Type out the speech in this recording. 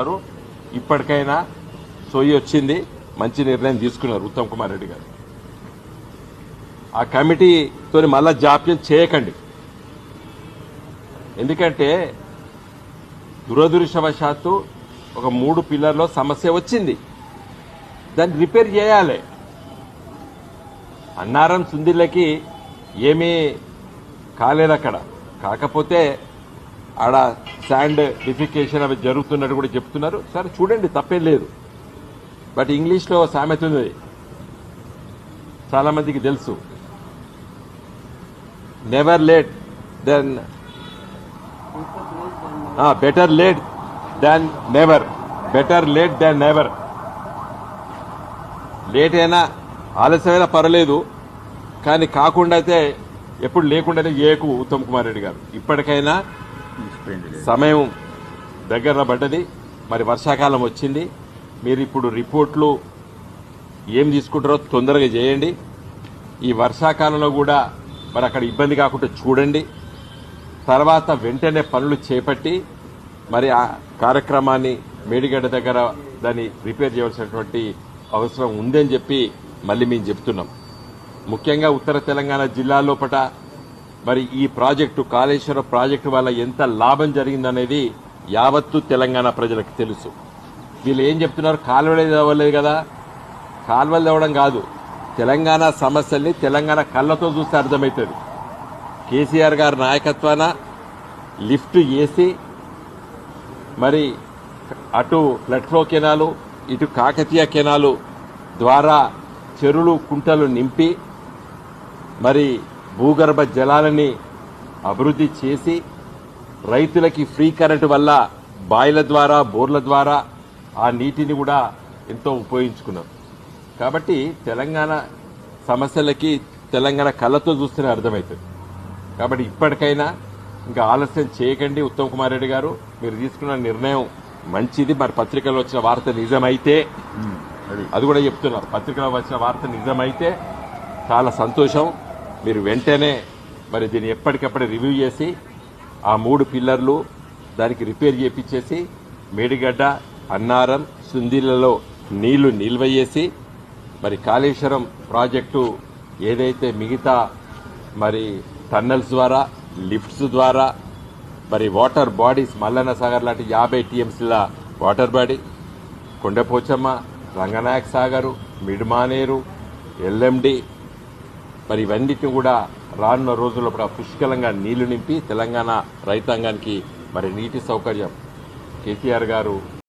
గారు ఇప్పటికైనా సోయి వచ్చింది మంచి నిర్ణయం తీసుకున్నారు ఉత్తమ్ కుమార్ రెడ్డి గారు. ఆ కమిటీతో మళ్ళా జాప్యం చేయకండి. ఎందుకంటే దురదృష్టవశాత్తు ఒక మూడు పిల్లర్లో సమస్య వచ్చింది. దాన్ని రిపేర్ చేయాలి. అన్నారం సుందిళ్ళకి ఏమీ కాలేదు అక్కడ కాకపోతే ఆడ శాండ్ డిఫికేషన్ అవి జరుగుతున్నట్టు కూడా చెప్తున్నారు. సరే చూడండి తప్పేం లేదు. బట్ ఇంగ్లీష్లో సామెత ఉంది. చాలా మందికి తెలుసు. Never late then better late than never better late than never late అయినా ఆలస్యమైనా పర్వాలేదు. కానీ కాకుండా అయితే ఎప్పుడు లేకుండానే ఏకు ఉత్తమ్ కుమార్ రెడ్డి గారు. ఇప్పటికైనా సమయం దగ్గర పడ్డది. మరి వర్షాకాలం వచ్చింది. మీరు ఇప్పుడు రిపోర్ట్లు ఏం తీసుకుంటారో తొందరగా చేయండి. ఈ వర్షాకాలంలో కూడా మరి అక్కడ ఇబ్బంది కాకుండా చూడండి. తర్వాత వెంటనే పనులు చేపట్టి మరి ఆ కార్యక్రమాన్ని మేడిగడ్డ దగ్గర దాన్ని రిపేర్ చేయాల్సినటువంటి అవసరం ఉందని చెప్పి మళ్ళీ మేము చెప్తున్నాం. ముఖ్యంగా ఉత్తర తెలంగాణ జిల్లా లోపట మరి ఈ ప్రాజెక్టు కాళేశ్వరం ప్రాజెక్టు వల్ల ఎంత లాభం జరిగిందనేది యావత్తు తెలంగాణ ప్రజలకు తెలుసు. వీళ్ళు ఏం చెప్తున్నారు? కాలువలే తవ్వలేదు కదా. కాలువలు తవ్వడం కాదు. తెలంగాణ సమస్యల్ని తెలంగాణ కళ్ళతో చూస్తే అర్థమవుతుంది. కేసీఆర్ గారి నాయకత్వాన లిఫ్ట్ వేసి మరి అటు ఫ్లడ్ఫ్లో కెనాలు ఇటు కాకతీయ కెనాలు ద్వారా చెరువులు కుంటలు నింపి మరి భూగర్భ జలాలని అభివృద్ధి చేసి రైతులకి ఫ్రీ కరెంటు వల్ల బాయిల ద్వారా బోర్ల ద్వారా ఆ నీటిని కూడా ఎంతో ఉపయోగించుకున్నాం. కాబట్టి తెలంగాణ సమస్యలకి తెలంగాణ కళ్ళతో చూస్తేనే అర్థమవుతుంది. కాబట్టి ఇప్పటికైనా ఇంకా ఆలస్యం చేయకండి ఉత్తమ్ కుమార్ రెడ్డి గారు. మీరు తీసుకున్న నిర్ణయం మంచిది. మరి పత్రికల్లో వచ్చిన వార్త నిజమైతే అది కూడా చెప్తున్నారు. పత్రికలో వచ్చిన వార్త నిజమైతే చాలా సంతోషం. మీరు వెంటనే మరి దీన్ని ఎప్పటికప్పుడు రివ్యూ చేసి ఆ మూడు పిల్లర్లు దానికి రిపేర్ చేపించేసి మేడిగడ్డ అన్నారం సుందిలలో నీళ్ళు నిల్వ చేసి మరి కాళేశ్వరం ప్రాజెక్టు ఏదైతే మిగతా మరి టన్నల్స్ ద్వారా లిఫ్ట్స్ ద్వారా మరి వాటర్ బాడీస్ మల్లన్న సాగర్ లాంటి యాభై టీఎంసీల వాటర్ బాడీ కొండపోచమ్మ రంగనాయక సాగరు మిడ్మానేరు ఎల్ఎండి మరి ఇవన్నిటిని కూడా రానున్న రోజుల్లో కూడా పుష్కలంగా నీళ్ళు నింపి తెలంగాణ రైతాంగానికి మరి నీటి సౌకర్యం. కేసీఆర్ గారు